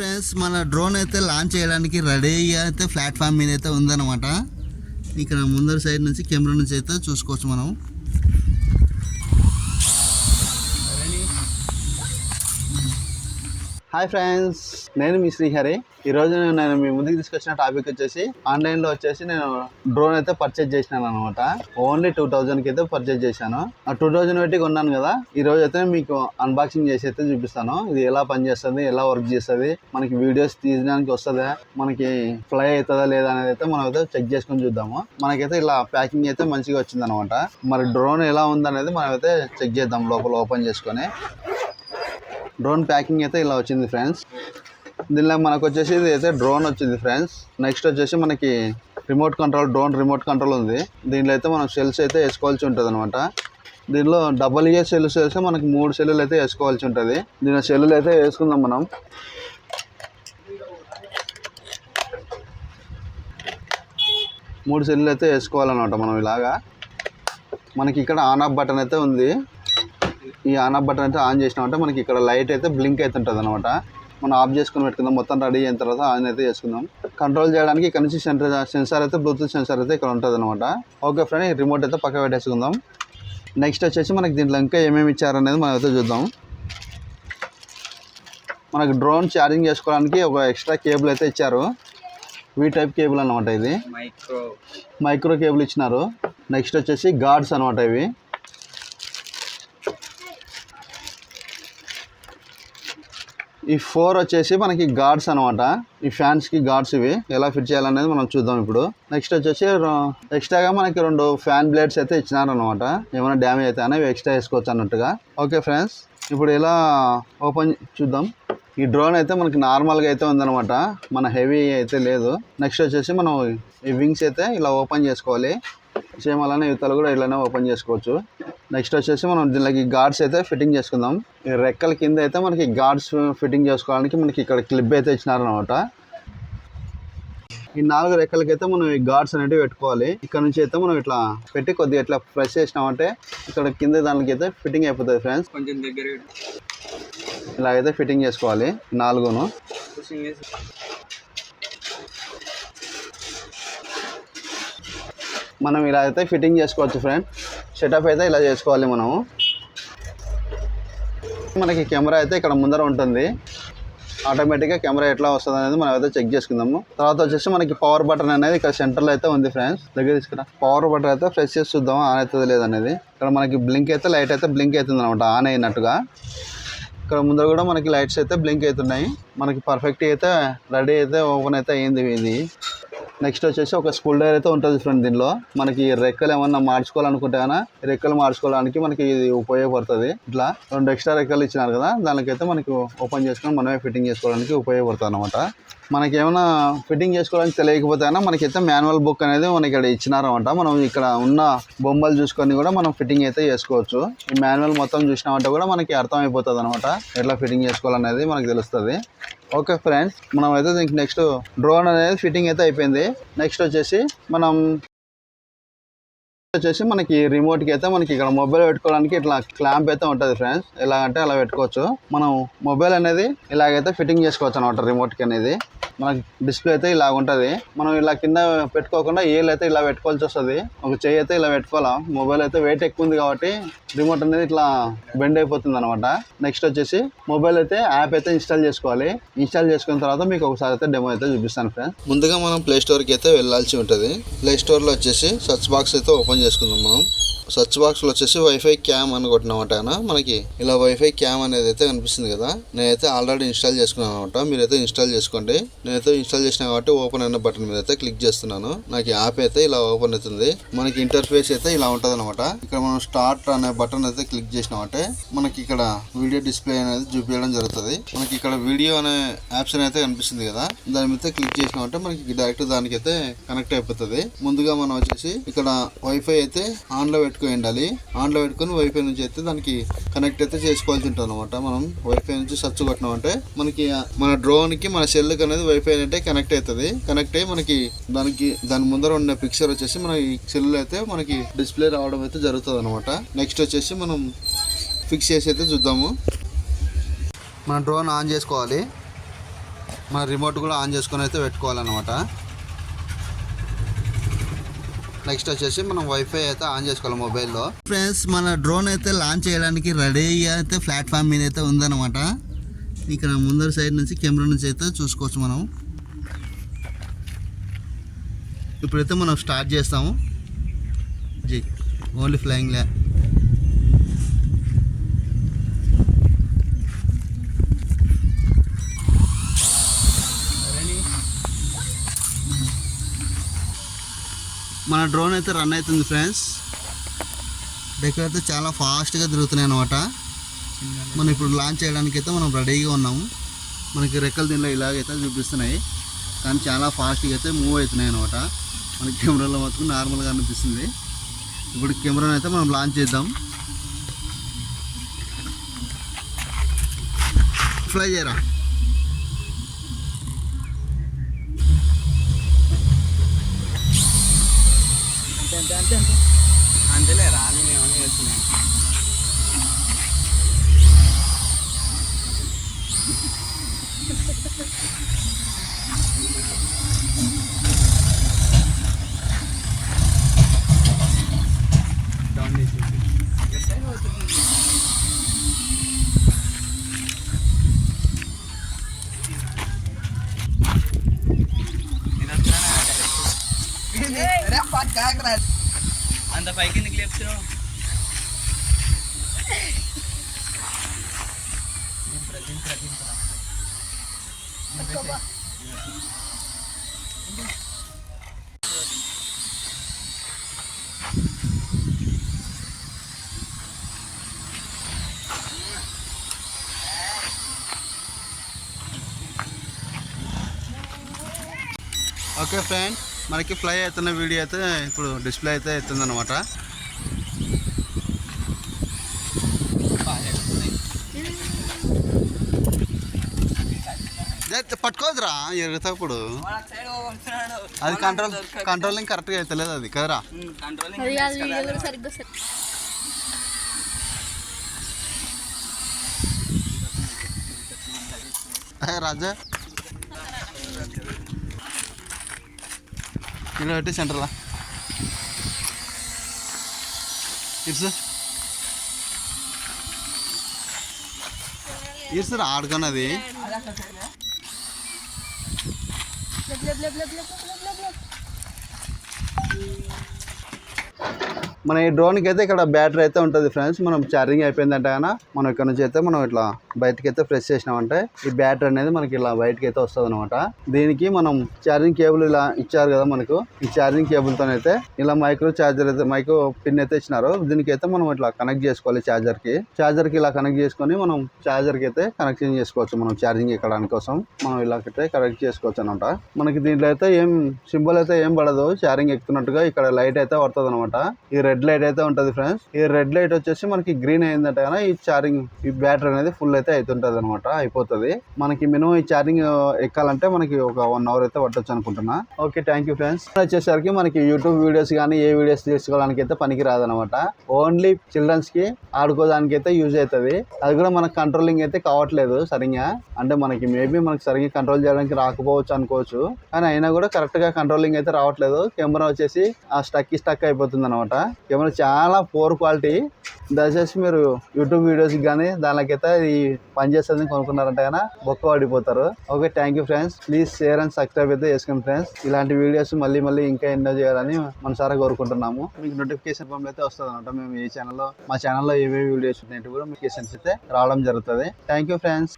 Friends మన drone అయితే launch చేయడానికి రెడీ అయితే ప్లాట్ఫామ్ మీద అయితే ఉందన్నమాట. ఇక్కడ ముందర సైడ్ నుంచి కెమెరా నుంచి అయితే చూసుకోవచ్చు మనం. హాయ్ ఫ్రెండ్స్ నేను మీ శ్రీహరి. ఈరోజు నేను మీ ముందుకు తీసుకొచ్చిన టాపిక్ వచ్చేసి ఆన్లైన్లో వచ్చేసి నేను డ్రోన్ అయితే పర్చేజ్ చేసినాను అనమాట ఓన్లీ టూ థౌజండ్కి అయితే పర్చేజ్ చేశాను. ఆ టూ థౌజండ్ పెట్టి కొన్నాను కదా ఈరోజు అయితే మీకు అన్బాక్సింగ్ చేసి అయితే చూపిస్తాను. ఇది ఎలా పనిచేస్తుంది ఎలా వర్క్ చేస్తుంది మనకి వీడియోస్ తీయడానికి వస్తుందా మనకి ఫ్లై అవుతుందా లేదా అనేది అయితే మనం అయితే చెక్ చేసుకొని చూద్దాము. మనకైతే ఇలా ప్యాకింగ్ అయితే మంచిగా వచ్చింది అనమాట మరి డ్రోన్ ఎలా ఉందనేది మనం అయితే చెక్ చేద్దాం లోపల ఓపెన్ చేసుకొని. డ్రోన్ ప్యాకింగ్ అయితే ఇలా వచ్చింది ఫ్రెండ్స్. దీనిలో మనకు వచ్చేసి ఇది అయితే డ్రోన్ వచ్చింది ఫ్రెండ్స్. నెక్స్ట్ వచ్చేసి మనకి remote control drone remote control ఉంది. దీనిలో అయితే మనం సెల్స్ అయితే వేసుకోవాల్సి ఉంటుంది అనమాట దీనిలో డబల్ ఇయర్ సెల్స్ వేస్తే మనకి మూడు సెల్లులు అయితే వేసుకోవాల్సి ఉంటుంది. దీని సెల్లులు అయితే వేసుకుందాం మనం. మూడు సెల్లులు అయితే వేసుకోవాలన్నమాట మనం ఇలాగా. మనకి ఇక్కడ ఆన్ ఆఫ్ బటన్ అయితే ఉంది. ఈ ఆన్ ఆఫ్ బటన్ అయితే ఆన్ చేసినామంటే మనకి ఇక్కడ లైట్ అయితే బ్లింక్ అవుతుంటుంది అనమాట మనం ఆఫ్ చేసుకుని పెట్టుకుందాం. మొత్తం రెడీ అయిన తర్వాత ఆన్ అయితే చేసుకుందాం. కంట్రోల్ చేయడానికి ఇక్కడ నుంచి సెంటర్ సెన్సార్ అయితే బ్లూటూత్ సెన్సార్ అయితే ఇక్కడ ఉంటుంది అనమాట ఓకే ఫ్రెండ్ రిమోట్ అయితే పక్క పెట్టేసుకుందాం. నెక్స్ట్ వచ్చేసి మనకి దీంట్లో ఇంకా ఏమేమి ఇచ్చారనేది మనం అయితే చూద్దాం. మనకి డ్రోన్ ఛార్జింగ్ చేసుకోవడానికి ఒక ఎక్స్ట్రా కేబుల్ అయితే ఇచ్చారు. వీ టైప్ కేబుల్ అనమాట ఇది. మైక్రో మైక్రో కేబుల్ ఇచ్చినారు. నెక్స్ట్ వచ్చేసి గార్డ్స్ అనమాట ఇవి. ఈ ఫోర్ వచ్చేసి మనకి గార్డ్స్ అనమాట ఈ ఫ్యాన్స్కి గార్డ్స్ ఇవి. ఎలా ఫిట్ చేయాలనేది మనం చూద్దాం ఇప్పుడు. నెక్స్ట్ వచ్చేసి ఎక్స్ట్రాగా మనకి రెండు ఫ్యాన్ బ్లేడ్స్ అయితే ఇచ్చినారనమాట ఏమైనా డ్యామేజ్ అయితే అనేవి ఎక్స్ట్రా వేసుకోవచ్చు అన్నట్టుగా. ఓకే ఫ్రెండ్స్ ఇప్పుడు ఎలా ఓపెన్ చూద్దాం. ఈ డ్రోన్ అయితే మనకి నార్మల్గా అయితే ఉందనమాట మన హెవీ అయితే లేదు. నెక్స్ట్ వచ్చేసి మనం ఈ వింగ్స్ అయితే ఇలా ఓపెన్ చేసుకోవాలి. సేమ్ అలానే ఇవతలు కూడా ఇలానే ఓపెన్ చేసుకోవచ్చు. నెక్స్ట్ వచ్చేసి మనం దీనికి గార్డ్స్ అయితే ఫిట్టింగ్ చేసుకుందాం. ఈ రెక్కల కింద అయితే మనకి గార్డ్స్ ఫిట్టింగ్ చేసుకోవడానికి మనకి ఇక్కడ క్లిప్ అయితే ఇచ్చినారనమాట ఈ నాలుగు రెక్కలకైతే మనం ఈ గార్డ్స్ అనేవి పెట్టుకోవాలి. ఇక్కడ నుంచి అయితే మనం ఇట్లా పెట్టి కొద్దిగా ఇట్లా ప్రెస్ చేసినామంటే ఇక్కడ కింద దానికి అయితే ఫిట్టింగ్ అయిపోతుంది ఫ్రెండ్స్. కొంచెం దగ్గర ఇలాగైతే ఫిట్టింగ్ చేసుకోవాలి నాలుగును పుషింగ్ చేసి మనం ఇలా అయితే ఫిట్టింగ్ చేసుకోవచ్చు ఫ్రెండ్ సెటప్ అయితే ఇలా చేసుకోవాలి మనము. మనకి కెమెరా అయితే ఇక్కడ ముందర ఉంటుంది. ఆటోమేటిక్గా కెమెరా ఎట్లా వస్తుంది అనేది మనం అయితే చెక్ చేసుకుందాము. తర్వాత వచ్చేసి మనకి పవర్ బటన్ అనేది ఇక్కడ సెంటర్లో అయితే ఉంది ఫ్రెండ్స్ దగ్గర తీసుకురా. పవర్ బటన్ అయితే ప్రెస్ చేసి చూద్దాం ఆన్ అవుతుంది లేదనేది ఇక్కడ మనకి బ్లింక్ అయితే లైట్ అయితే బ్లింక్ అవుతుంది అనమాట ఆన్ అయినట్టుగా. ఇక్కడ ముందర కూడా మనకి లైట్స్ అయితే బ్లింక్ అవుతున్నాయి. మనకి పర్ఫెక్ట్ అయితే రెడీ అయితే ఓపెన్ అయితే అయింది ఇది. నెక్స్ట్ వచ్చేసి ఒక స్కూల్ డైర్ అయితే ఉంటుంది ఫ్రెండ్ దీనిలో. మనకి రెక్కలు ఏమన్నా మార్చుకోవాలనుకుంటేనా రెక్కలు మార్చుకోవడానికి మనకి ఇది ఉపయోగపడుతుంది. ఇట్లా రెండు ఎక్స్ట్రా రెక్కలు ఇచ్చినారు కదా దానికైతే మనకి ఓపెన్ చేసుకొని మనమే ఫిట్టింగ్ చేసుకోవడానికి ఉపయోగపడుతుంది అనమాట మనకి ఏమైనా ఫిట్టింగ్ చేసుకోవడానికి తెలియకపోతే అయినా మనకైతే మాన్యువల్ బుక్ అనేది మనకి ఇక్కడ ఇచ్చినారనమాట మనం ఇక్కడ ఉన్న బొమ్మలు చూసుకొని కూడా మనం ఫిట్టింగ్ అయితే చేసుకోవచ్చు. ఈ మాన్యువల్ మొత్తం చూసినామంటే కూడా మనకి అర్థమైపోతుంది అనమాట ఎట్లా ఫిట్టింగ్ చేసుకోవాలనేది మనకి తెలుస్తుంది. ఓకే ఫ్రెండ్స్ మనం అయితే దీనికి నెక్స్ట్ డ్రోన్ అనేది ఫిట్టింగ్ అయితే అయిపోయింది. నెక్స్ట్ వచ్చేసి మనం వచ్చేసి మనకి రిమోట్కి అయితే మనకి ఇక్కడ మొబైల్ పెట్టుకోవడానికి ఇట్లా క్లాంప్ అయితే ఉంటుంది ఫ్రెండ్స్ ఎలా అంటే అలా పెట్టుకోవచ్చు. మనం మొబైల్ అనేది ఇలాగైతే ఫిట్టింగ్ చేసుకోవచ్చు అనమాట రిమోట్కి అనేది. మనకి డిస్ప్లే అయితే ఇలా ఉంటుంది. మనం ఇలా కింద పెట్టుకోకుండా ఏళ్ళు అయితే ఇలా పెట్టుకోవాల్సి వస్తుంది. ఒక చెయ్యి అయితే ఇలా పెట్టుకోవాలా? మొబైల్ అయితే వెయిట్ ఎక్కువ ఉంది కాబట్టి రిమోట్ అనేది ఇట్లా బెండ్ అయిపోతుంది అనమాట నెక్స్ట్ వచ్చేసి మొబైల్ అయితే యాప్ అయితే ఇన్స్టాల్ చేసుకోవాలి. ఇన్స్టాల్ చేసుకున్న తర్వాత మీకు ఒకసారి అయితే డెమో అయితే చూపిస్తాను ఫ్రెండ్స్ ముందుగా మనం ప్లే స్టోర్కి అయితే వెళ్ళాల్సి ఉంటుంది. ప్లే స్టోర్లో వచ్చేసి సర్చ్ బాక్స్ అయితే ఓపెన్ చేసుకుందాం మనం. సర్చ్ బాక్స్లో వచ్చేసి వైఫై క్యామ్ అని కొట్టినామట మనకి ఇలా వైఫై క్యామ్ అనేది అయితే కనిపిస్తుంది కదా. నేనైతే ఆల్రెడీ ఇన్స్టాల్ చేసుకున్నాను అనమాట మీరైతే ఇన్స్టాల్ చేసుకోండి. నేనైతే ఇన్స్టాల్ చేసిన కాబట్టి ఓపెన్ అయిన బటన్ మీద అయితే క్లిక్ చేస్తున్నాను. నాకు యాప్ అయితే ఇలా ఓపెన్ అవుతుంది. మనకి ఇంటర్ఫేస్ అయితే ఇలా ఉంటుంది అనమాట ఇక్కడ మనం స్టార్ట్ అనే బటన్ అయితే క్లిక్ చేసినామంటే మనకి ఇక్కడ వీడియో డిస్ప్లే అనేది చూపించడం జరుగుతుంది. మనకి ఇక్కడ వీడియో అనే ఆప్షన్ అయితే కనిపిస్తుంది కదా. దాని మీద క్లిక్ చేసినామంటే మనకి డైరెక్ట్ దానికి అయితే కనెక్ట్ అయిపోతుంది. ముందుగా మనం వచ్చేసి ఇక్కడ వైఫై అయితే ఆన్లో పెట్టుకుంటాం పెట్టుకుని ఉండాలి. ఆన్లో పెట్టుకుని వైఫై నుంచి అయితే దానికి కనెక్ట్ అయితే చేసుకోవాల్సి ఉంటుంది అనమాట మనం వైఫై నుంచి సర్చ్ కొట్టినామంటే మనకి మన డ్రోన్కి మన సెల్కి అనేది వైఫై అంటే కనెక్ట్ అవుతుంది. కనెక్ట్ అయ్యి మనకి దానికి దాని ముందర ఉన్న పిక్చర్ వచ్చేసి మన సెల్ అయితే మనకి డిస్ప్లే రావడం అయితే జరుగుతుంది అనమాట నెక్స్ట్ వచ్చేసి మనం ఫిక్స్ చేసి అయితే చూద్దాము. మన డ్రోన్ ఆన్ చేసుకోవాలి. మన రిమోట్ కూడా ఆన్ చేసుకొని అయితే పెట్టుకోవాలన్నమాట. నెక్స్ట్ వచ్చేసి మనం వైఫై అయితే ఆన్ చేసుకోవాలి మొబైల్లో ఫ్రెండ్స్ మన డ్రోన్ అయితే లాంచ్ చేయడానికి రెడీ అయితే ప్లాట్ఫామ్ మీద అయితే ఉందన్నమాట. ఇక్కడ ముందర సైడ్ నుంచి కెమెరా నుంచి అయితే చూసుకోవచ్చు మనం. ఇప్పుడైతే మనం స్టార్ట్ చేస్తాము. జీ. ఓన్లీ ఫ్లయింగ్ లే మన డ్రోన్ అయితే రన్ అవుతుంది ఫ్రెండ్స్ దగ్గర అయితే చాలా ఫాస్ట్గా తిరుగుతున్నాయి అనమాట మనం ఇప్పుడు లాంచ్ చేయడానికి అయితే మనం రెడీగా ఉన్నాము. మనకి రెక్కలు దీనిలో ఇలాగైతే చూపిస్తున్నాయి. కానీ చాలా ఫాస్ట్గా అయితే మూవ్ అవుతున్నాయి అనమాట మన కెమెరాలో మాత్రం నార్మల్గా అనిపిస్తుంది. ఇప్పుడు కెమెరాను అయితే మనం లాంచ్ చేద్దాం. ఫ్లై చేయరా? అంతే అంతే అంతే అంతే అంతేలే రాని ఏమని చేస్తున్నాయి డౌన్ చేసేసి అంత పైకి ఎందుకు లేపుతున్నావు? ఓకే ఫ్రెండ్స్ మనకి ఫ్లై అవుతున్న వీడియో అయితే ఇప్పుడు డిస్ప్లే అయితే అవుతుంది అనమాట పట్టుకోదురా ఎరుగుతాప్పుడు అది కంట్రోల్ కంట్రోలింగ్ కరెక్ట్గా అవుతలేదు అది కదరా? రాజా? ఇలా పెట్టి సెంటర్లా ఇట్స్ ఇట్స్ ఆడుకున్నది. మన ఈ డ్రోన్కి అయితే ఇక్కడ బ్యాటరీ అయితే ఉంటుంది ఫ్రెండ్స్ మనం ఛార్జింగ్ అయిపోయిందంటే కానీ మనం ఇక్కడ నుంచి అయితే మనం ఇట్లా బయటకి అయితే ప్రెస్ చేసినామంటే ఈ బ్యాటరీ అనేది మనకి ఇలా బయటకి అయితే వస్తుంది అనమాట దీనికి మనం ఛార్జింగ్ కేబుల్ ఇలా ఇచ్చారు కదా మనకు ఈ ఛార్జింగ్ కేబుల్తో అయితే ఇలా మైక్రో ఛార్జర్ అయితే మైక్రో పిన్ అయితే ఇచ్చినారు. దీనికి అయితే మనం ఇట్లా కనెక్ట్ చేసుకోవాలి ఛార్జర్కి. ఛార్జర్కి ఇలా కనెక్ట్ చేసుకొని మనం ఛార్జర్కి అయితే కనెక్షన్ చేసుకోవచ్చు మనం ఛార్జింగ్ ఎక్కడానికి కోసం. మనం ఇలా అయితే కనెక్ట్ చేసుకోవచ్చు అనమాట మనకి దీంట్లో అయితే ఏం సింబల్ అయితే ఏం పడదు. ఛార్జింగ్ ఎక్కుతున్నట్టుగా ఇక్కడ లైట్ అయితే పడుతుంది అనమాట ఈ రెడ్ లైట్ అయితే ఉంటుంది ఫ్రెండ్స్ ఈ రెడ్ లైట్ వచ్చేసి మనకి గ్రీన్ అయిందంటే కానీ ఈ ఛార్జింగ్ ఈ బ్యాటరీ అనేది ఫుల్ అయితే అవుతుంటుంది అనమాట అయిపోతుంది. మనకి మినిమం ఈ ఛార్జింగ్ ఎక్కాలంటే మనకి ఒక వన్ అవర్ అయితే పట్టొచ్చు అనుకుంటున్నా. Okay thank you friends. వచ్చేసరికి మనకి యూట్యూబ్ వీడియోస్ కానీ ఏ వీడియోస్ తీసుకోవడానికి అయితే పనికి రాదనమాట ఓన్లీ చిల్డ్రన్స్కి ఆడుకోవడానికి అయితే యూజ్ అవుతుంది అది కూడా మనకు కంట్రోలింగ్ అయితే కావట్లేదు సరిగ్గా. అంటే మనకి మేబీ మనకి సరిగ్గా కంట్రోల్ చేయడానికి రాకపోవచ్చు అనుకోవచ్చు. కానీ అయినా కూడా కరెక్ట్గా కంట్రోలింగ్ అయితే రావట్లేదు. కెమెరా వచ్చేసి ఆ స్టక్ స్టక్ అయిపోతుంది అనమాట కెమెరా చాలా పోర్ క్వాలిటీ దయచేసి మీరు యూట్యూబ్ వీడియోస్ కానీ దానికైతే ఈ పనిచేస్తుంది కొనుక్కున్నారంటే కానీ బొక్క పడిపోతారు okay thank you friends please share and subscribe అయితే చేసుకోండి ఫ్రెండ్స్ ఇలాంటి వీడియోస్ మళ్ళీ మళ్ళీ ఇంకా ఎన్నో చేయాలని మనసారా కోరుకుంటున్నాము. మీకు నోటిఫికేషన్ ఫామ్ అయితే వస్తుంది అనమాట మేము ఈ ఛానల్లో మా ఛానల్లో ఏమేమి వీడియోస్ ఉన్నాయంటే కూడా నోటిఫికేషన్స్ అయితే రావడం జరుగుతుంది. Thank you friends